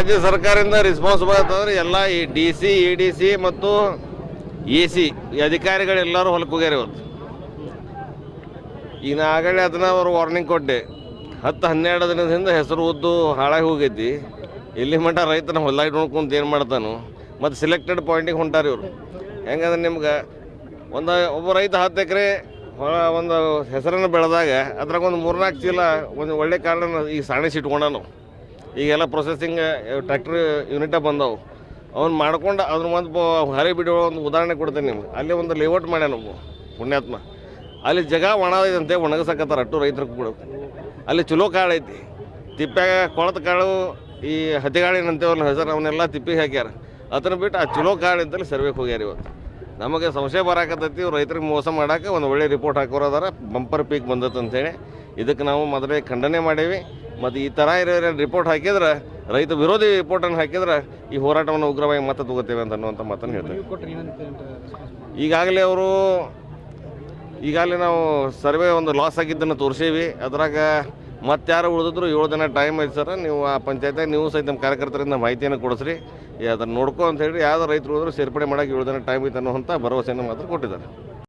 ರಾಜ್ಯ ಸರ್ಕಾರದಿಂದ ರೆಸ್ಪಾನ್ಸ್ ಬರತ್ತಂದ್ರೆ ಎಲ್ಲ ಈ ಡಿ ಸಿ ಇ ಡಿ ಸಿ ಮತ್ತು ಎ ಸಿ ಈ ಅಧಿಕಾರಿಗಳೆಲ್ಲರೂ ಹೊಲಕ್ಕೆ ಹೋಗ್ಯಾರ ಇವತ್ತು. ಈಗ ಆಗಲೇ ಅದನ್ನ ಅವರು ವಾರ್ನಿಂಗ್ ಕೊಟ್ಟೆ. ಹತ್ತು ಹನ್ನೆರಡು ದಿನದಿಂದ ಹೆಸರು ಉದ್ದು ಹಾಳಾಗಿ ಹೋಗೈತಿ. ಇಲ್ಲಿ ಮಟ್ಟ ರೈತನ ಹೊಲ ನೋಡ್ಕೊಂತ ಏನು ಮಾಡ್ತಾನು. ಮತ್ತು ಸಿಲೆಕ್ಟೆಡ್ ಪಾಯಿಂಟಿಗೆ ಹೊಂಟಾರ ಇವರು. ಹೆಂಗಂದ್ರೆ ನಿಮ್ಗೆ ಒಂದು ಒಬ್ಬ ರೈತ ಹತ್ತು ಎಕರೆ ಒಂದು ಹೆಸರನ್ನು ಬೆಳೆದಾಗ ಅದ್ರಾಗ ಒಂದು ಮೂರ್ನಾಲ್ಕು ಚೀಲ ಒಂದು ಒಳ್ಳೆ ಕಾರಣ ಈಗ ಸಾಣಿಸಿ ಇಟ್ಕೊಂಡನು ಈಗೆಲ್ಲ ಪ್ರೊಸೆಸಿಂಗ್ ಟ್ರ್ಯಾಕ್ಟ್ರ್ ಯೂನಿಟ ಬಂದವು. ಅವ್ನು ಮಾಡ್ಕೊಂಡು ಅದ್ರ ಒಂದು ಹರಿ ಬಿಡೋ ಒಂದು ಉದಾಹರಣೆ ಕೊಡ್ತೀನಿ ನಿಮ್ಗೆ. ಅಲ್ಲಿ ಒಂದು ಲೇಔಟ್ ಮಾಡ್ಯಾನ ಪುಣ್ಯಾತ್ಮ. ಅಲ್ಲಿ ಜಗ ಒಣ ಐದಂತೆ ಒಣಗಸಕತ್ತಾರ ಅಟ್ಟು ರೈತರಿಗೆ ಕೂಡ. ಅಲ್ಲಿ ಚಲೋ ಕಾಳು ಐತಿ. ತಿಪ್ಪ್ಯಾಗ ಕೊಳತ ಕಾಳು, ಈ ಹತ್ತಿಗಾಳಿನಂತೆ ಹತ್ತಿಗಾಳಿನಂತೇವಲ್ಲ ಹೆಸರು ಅವನ್ನೆಲ್ಲ ತಿಪ್ಪಿಗೆ ಹಾಕ್ಯಾರ. ಅದನ್ನು ಬಿಟ್ಟು ಆ ಚಲೋ ಕಾಳು ಅಂತಲ್ಲಿ ಸರ್ವೇಕ್ ಹೋಗ್ಯಾರ ಇವತ್ತು. ನಮಗೆ ಸಂಶಯ ಬರಾಕತ್ತೈತಿ ರೈತರಿಗೆ ಮೋಸ ಮಾಡೋಕೆ ಒಂದು ಒಳ್ಳೆ ರಿಪೋರ್ಟ್ ಹಾಕೋರು ಅದಾರ ಬಂಪರ್ ಪೀಕ್ ಬಂದತ್ತಂತೇಳಿ ಇದಕ್ಕೆ ನಾವು ಮೊದಲೇ ಖಂಡನೆ ಮಾಡೇವಿ. ಮತ್ತು ಈ ಥರ ಇರೋ ರಿಪೋರ್ಟ್ ಹಾಕಿದ್ರೆ ರೈತ ವಿರೋಧಿ ರಿಪೋರ್ಟನ್ನು ಹಾಕಿದ್ರೆ ಈ ಹೋರಾಟವನ್ನು ಉಗ್ರವಾಗಿ ಮತ್ತೆ ತಗೋತೇವೆ ಅಂತ ಅನ್ನುವಂಥ ಮಾತನ್ನು ಕೊಟ್ಟರೆ ಈಗಾಗಲೇ ಅವರು ಈಗಾಗಲೇ ನಾವು ಸರ್ವೆ ಒಂದು ಲಾಸ್ ಆಗಿದ್ದನ್ನು ತೋರಿಸೀವಿ. ಅದ್ರಾಗ ಮತ್ತಾರು ಉಳಿದಿದ್ರು ಏಳು ದಿನ ಟೈಮ್ ಐತೆ ಸರ್ ನೀವು ಆ ಪಂಚಾಯತ್ಯಾಗ ನೀವು ಸಹಿತ ನಮ್ಮ ಕಾರ್ಯಕರ್ತರಿಂದ ಮಾಹಿತಿಯನ್ನು ಕೊಡಿಸ್ರಿ. ಅದನ್ನು ನೋಡ್ಕೊ ಅಂತ ಹೇಳಿ ಯಾವ್ದು ರೈತರು ಹೋದ್ರು ಸೇರ್ಪಡೆ ಮಾಡೋಕೆ ಏಳು ದಿನ ಟೈಮ್ ಐತೆ ಅನ್ನೋಂಥ ಭರವಸೆಯನ್ನು ಮಾತ್ರ ಕೊಟ್ಟಿದ್ದಾರೆ.